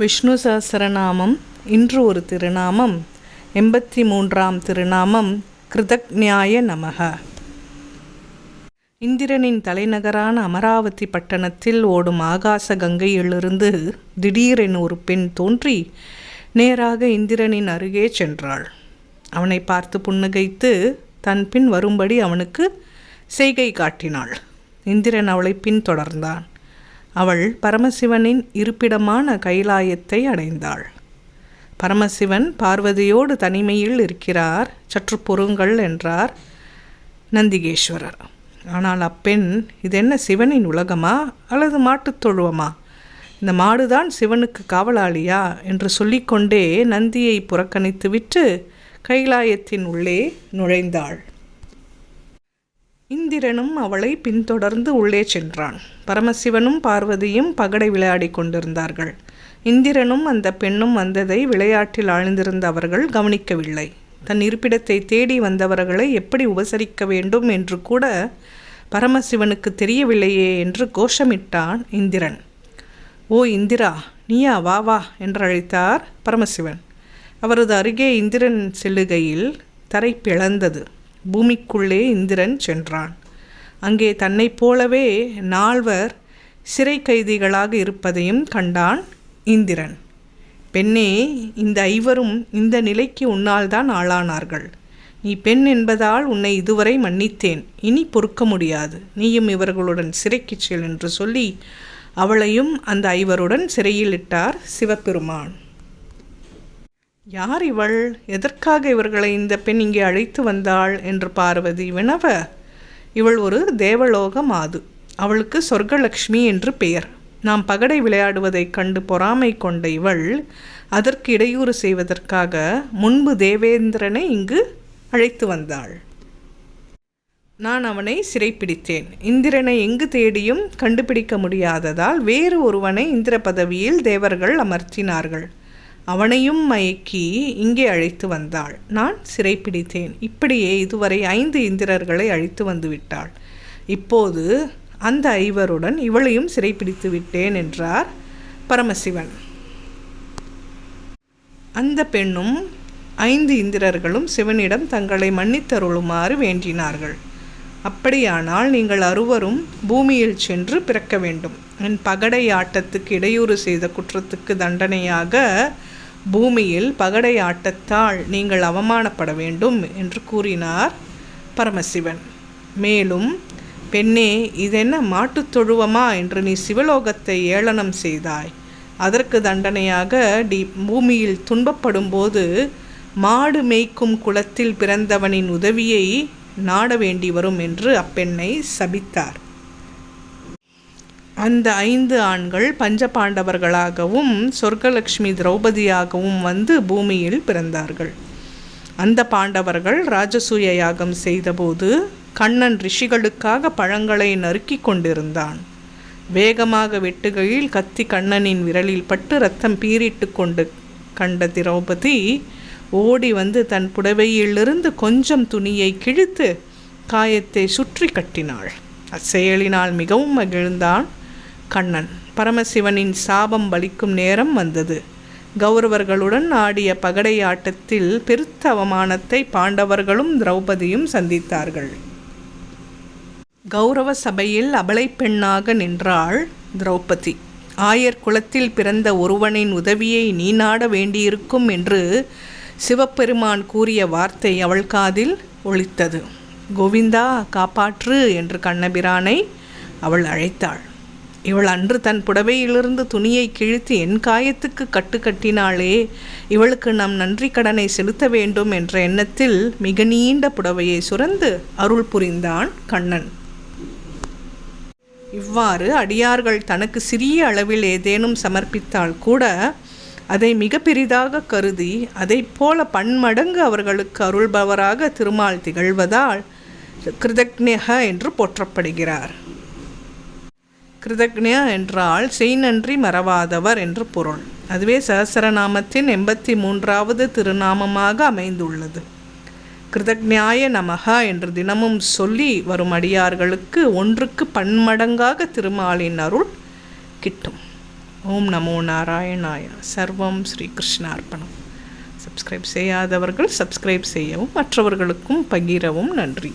விஷ்ணு சஹசரநாமம் இன்று ஒரு திருநாமம் எண்பத்தி மூன்றாம் திருநாமம் கிருதக்ஞாய நமக. இந்திரனின் தலைநகரான அமராவதி பட்டணத்தில் ஓடும் ஆகாச கங்கையிலிருந்து திடீரென ஒரு பெண் தோன்றி நேராக இந்திரனின் அருகே சென்றாள். அவனை பார்த்து புன்னகைத்து தன் பின் வரும்படி அவனுக்கு செய்கை காட்டினாள். இந்திரன் அவளை பின்தொடர்ந்தான். அவள் பரமசிவனின் இருப்பிடமான கைலாயத்தை அடைந்தாள். பரமசிவன் பார்வதியோடு தனிமையில் இருக்கிறார். சற்று பொறுங்கள் என்றார் நந்திகேஸ்வரர். ஆனால் அப்பெண் இது என்ன சிவனின் உலகமா அல்லது மாட்டுத் தொழுவமா? இந்த மாடுதான் சிவனுக்கு காவலாளியா? என்று சொல்லிக்கொண்டே நந்தியை புறக்கணித்துவிட்டு கைலாயத்தின் உள்ளே நுழைந்தாள். இந்திரனும் அவளை பின்தொடர்ந்து உள்ளே சென்றான். பரமசிவனும் பார்வதியும் பகடை விளையாடி கொண்டிருந்தார்கள். இந்திரனும் அந்த பெண்ணும் வந்ததை விளையாட்டில் ஆழ்ந்திருந்த அவர்கள் கவனிக்கவில்லை. தன் இருப்பிடத்தை தேடி வந்தவர்களை எப்படி உபசரிக்க வேண்டும் என்று கூட பரமசிவனுக்கு தெரியவில்லையே என்று கோஷமிட்டான் இந்திரன். ஓ இந்திரா நீயா வா வா என்று அழைத்தார் பரமசிவன். அவரது அருகே இந்திரன் செல்லுகையில் தரை பிளந்தது. பூமிக்குள்ளே இந்திரன் சென்றான். அங்கே தன்னைப் போலவே நால்வர் சிறை கைதிகளாக இருப்பதையும் கண்டான் இந்திரன். பெண்ணே இந்த ஐவரும் இந்த நிலைக்கு உன்னால்தான் ஆளானார்கள். நீ பெண் என்பதால் உன்னை இதுவரை மன்னித்தேன். இனி பொறுக்க முடியாது. நீயும் இவர்களுடன் சிறைக்கு செல் என்று சொல்லி அவளையும் அந்த ஐவருடன் சிறையில் இட்டார் சிவபெருமான். யார் இவள்? எதற்காக இவர்களை இந்த பெண் இங்கே அழைத்து வந்தாள் என்று பார்வதி வினவ. இவள் ஒரு தேவலோக மாது அவளுக்கு சொர்க்கலக்ஷ்மி என்று பெயர். நாம் பகடை விளையாடுவதைக் கண்டு பொறாமை கொண்ட இவள் அதற்கு இடையூறு செய்வதற்காக முன்பு தேவேந்திரனை இங்கு அழைத்து வந்தாள். நான் அவனை சிறைப்பிடித்தேன். இந்திரனை எங்கு தேடியும் கண்டுபிடிக்க முடியாததால் வேறு ஒருவனை இந்திர பதவியில் தேவர்கள் அமர்த்தினார்கள். அவனையும் மயக்கி இங்கே அழைத்து வந்தாள். நான் சிறைப்பிடித்தேன். இப்படியே இதுவரை ஐந்து இந்திரர்களை அழைத்து வந்து விட்டாள். இப்போது அந்த ஐவருடன் இவளையும் சிறைப்பிடித்து விட்டேன் என்றார் பரமசிவன். அந்த பெண்ணும் ஐந்து இந்திரர்களும் சிவனிடம் தங்களை மன்னித்தருளுமாறு வேண்டினார்கள். அப்படியானால் நீங்கள் அறுவரும் பூமியில் சென்று பிறக்க வேண்டும். என் பகடை ஆட்டத்துக்கு இடையூறு செய்த குற்றத்துக்கு தண்டனையாக பூமியில் பகடை ஆட்டத்தால் நீங்கள் அவமானப்பட வேண்டும் என்று கூறினார் பரமசிவன். மேலும் பெண்ணே இதென்ன மாட்டுத் தொழுவமா என்று நீ சிவலோகத்தை ஏளனம் செய்தாய். அதற்கு தண்டனையாக டி பூமியில் துன்பப்படும்போது மாடு மேய்க்கும் குளத்தில் பிறந்தவனின் உதவியை நாட வேண்டி வரும் என்று அப்பெண்ணை சபித்தார். அந்த ஐந்து ஆண்கள் பஞ்சபாண்டவர்களாகவும் சொர்க்கலக்ஷ்மி திரௌபதியாகவும் வந்து பூமியில் பிறந்தார்கள். அந்த பாண்டவர்கள் ராஜசூய யாகம் செய்தபோது கண்ணன் ரிஷிகளுக்காக பழங்களை நறுக்கி கொண்டிருந்தான். வேகமாக வெட்டுகையில் கத்தி கண்ணனின் விரலில் பட்டு ரத்தம் பீறிட்டு கொண்டு கண்ட திரௌபதி ஓடி வந்து தன் புடவையிலிருந்து கொஞ்சம் துணியை கிழித்து காயத்தை சுற்றி கட்டினாள். அச்செயலினால் மிகவும் மகிழ்ந்தான். கண்ணன். பரமசிவனின் சாபம் பலிக்கும் நேரம் வந்தது. கௌரவர்களுடன் ஆடிய பகடை ஆட்டத்தில் பெருத்த அவமானத்தை பாண்டவர்களும் திரௌபதியும் சந்தித்தார்கள். கௌரவ சபையில் அபலை பெண்ணாக நின்றாள் திரௌபதி. ஆயர் குலத்தில் பிறந்த ஒருவனின் உதவியை நீ நாட வேண்டியிருக்கும் என்று சிவபெருமான் கூறிய வார்த்தை அவள் காதில் ஒழித்தது கோவிந்தா காப்பாற்று என்று கண்ணபிரானை அவள் அழைத்தாள். இவள் அன்று தன் புடவையிலிருந்து துணியை கிழித்து என் காயத்துக்கு கட்டு கட்டினாளே இவளுக்கு நம் நன்றி கடனை செலுத்த வேண்டும் என்ற எண்ணத்தில் மிக நீண்ட புடவையை சுரந்து அருள் புரிந்தான் கண்ணன். இவ்வாறு அடியார்கள் தனக்கு சிறிய அளவில் ஏதேனும் சமர்ப்பித்தால் கூட அதை மிக பெரிதாக கருதி அதை போல பன்மடங்கு அவர்களுக்கு அருள்பவராக திருமால் திகழ்வதால் கிருதக்னேக என்று போற்றப்படுகிறார். கிருதக்னியா என்றால் செய் நன்றி மறவாதவர் என்று பொருள். அதுவே சஹசரநாமத்தின் எண்பத்தி மூன்றாவது திருநாமமாக அமைந்துள்ளது. கிருதக்ஞாய நமக என்று தினமும் சொல்லி வரும் அடியார்களுக்கு ஒன்றுக்கு பன்மடங்காக திருமாலின் அருள் கிட்டும். ஓம் நமோ நாராயணாய. சர்வம் ஸ்ரீ கிருஷ்ணார்ப்பணம் சப்ஸ்கிரைப் செய்யாதவர்கள் சப்ஸ்கிரைப் செய்யவும் மற்றவர்களுக்கும் பகிரவும் நன்றி.